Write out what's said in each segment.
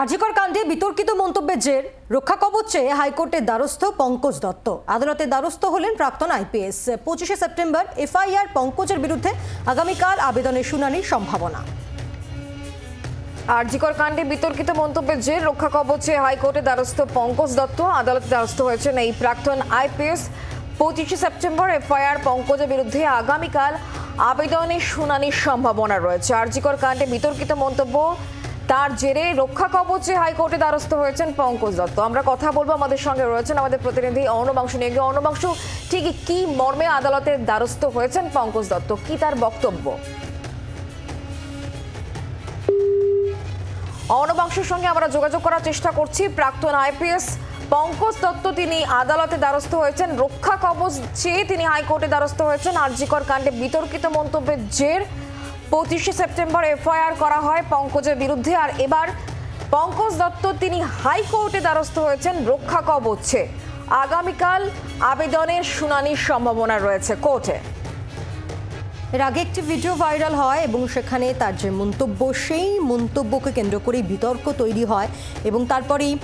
আরজিকর কাণ্ডে বিতর্কিত মন্তব্যের জের। রক্ষা কবচ হাইকোর্টের দ্বারস্থ পঙ্কজ দত্ত। আদালতের দ্বারস্থ হলেন প্রাক্তন আইপিএস পঁচিশে সেপ্টেম্বর এফআইআর পঙ্কজের বিরুদ্ধে আগামীকাল আবেদনের শুনানির সম্ভাবনা। আরজিকর কাণ্ডে বিতর্কিত মন্তব্যের জের। রক্ষা কবচে হাইকোর্টে দ্বারস্থ পঙ্কজ দত্ত। আদালতে দ্বারস্থ হয়েছেন এই প্রাক্তন আইপিএস পঁচিশে সেপ্টেম্বর এফআইআর পঙ্কজের বিরুদ্ধে আগামীকাল আবেদনের শুনানির সম্ভাবনা রয়েছে। আরজিকর কাণ্ডে বিতর্কিত মন্তব্য তার জেরে রক্ষা কবচে হাইকোর্টে দ্বারস্থ হয়েছেন পঙ্কজ দত্ত। আমরা কথা বলব আমাদের সঙ্গে রয়েছেন আমাদের প্রতিনিধি অর্ণবাংশ নিয়ে। গিয়ে অর্ণবাংশ ঠিক কি মর্মে আদালতের দ্বারস্থ হয়েছেন পঙ্কজ দত্ত? কি তার বক্তব্য? অর্ণবাংশের সঙ্গে আমরা যোগাযোগ করার চেষ্টা করছি। প্রাক্তন আইপিএস পঙ্কজ দত্ত, তিনি আদালতে দ্বারস্থ হয়েছেন। রক্ষা কবচ চেয়ে তিনি হাইকোর্টে দ্বারস্থ হয়েছেন। আরজিকর কাণ্ডে বিতর্কিত মন্তব্যের জের পঁচিশে সেপ্টেম্বর এফআইআর করা হয় পঙ্কজের বিরুদ্ধে, আর এবার পঙ্কজ দত্ত তিনি হাইকোর্টে দ্বারস্থ হয়েছেন রক্ষা কবচ্ছে আগামীকাল আবেদনের শুনানির সম্ভাবনা রয়েছে কোর্টে। এর আগে একটি ভিডিও ভাইরাল হয় এবং সেখানে তার যে মন্তব্য, সেই মন্তব্যকে কেন্দ্র করেই বিতর্ক তৈরি হয় এবং তারপরেই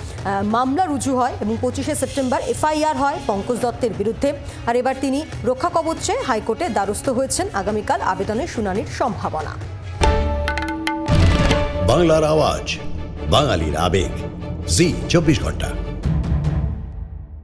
মামলা রুজু হয় এবং পঁচিশে সেপ্টেম্বর এফআইআর হয় পঙ্কজ দত্তের বিরুদ্ধে। আর এবার তিনি রক্ষা কবচে হাইকোর্টে দ্বারস্থ হয়েছেন আগামীকাল আবেদনের শুনানির সম্ভাবনা। বাংলার আওয়াজ, বাঙালির আবেগ। জি, চব্বিশ ঘণ্টা।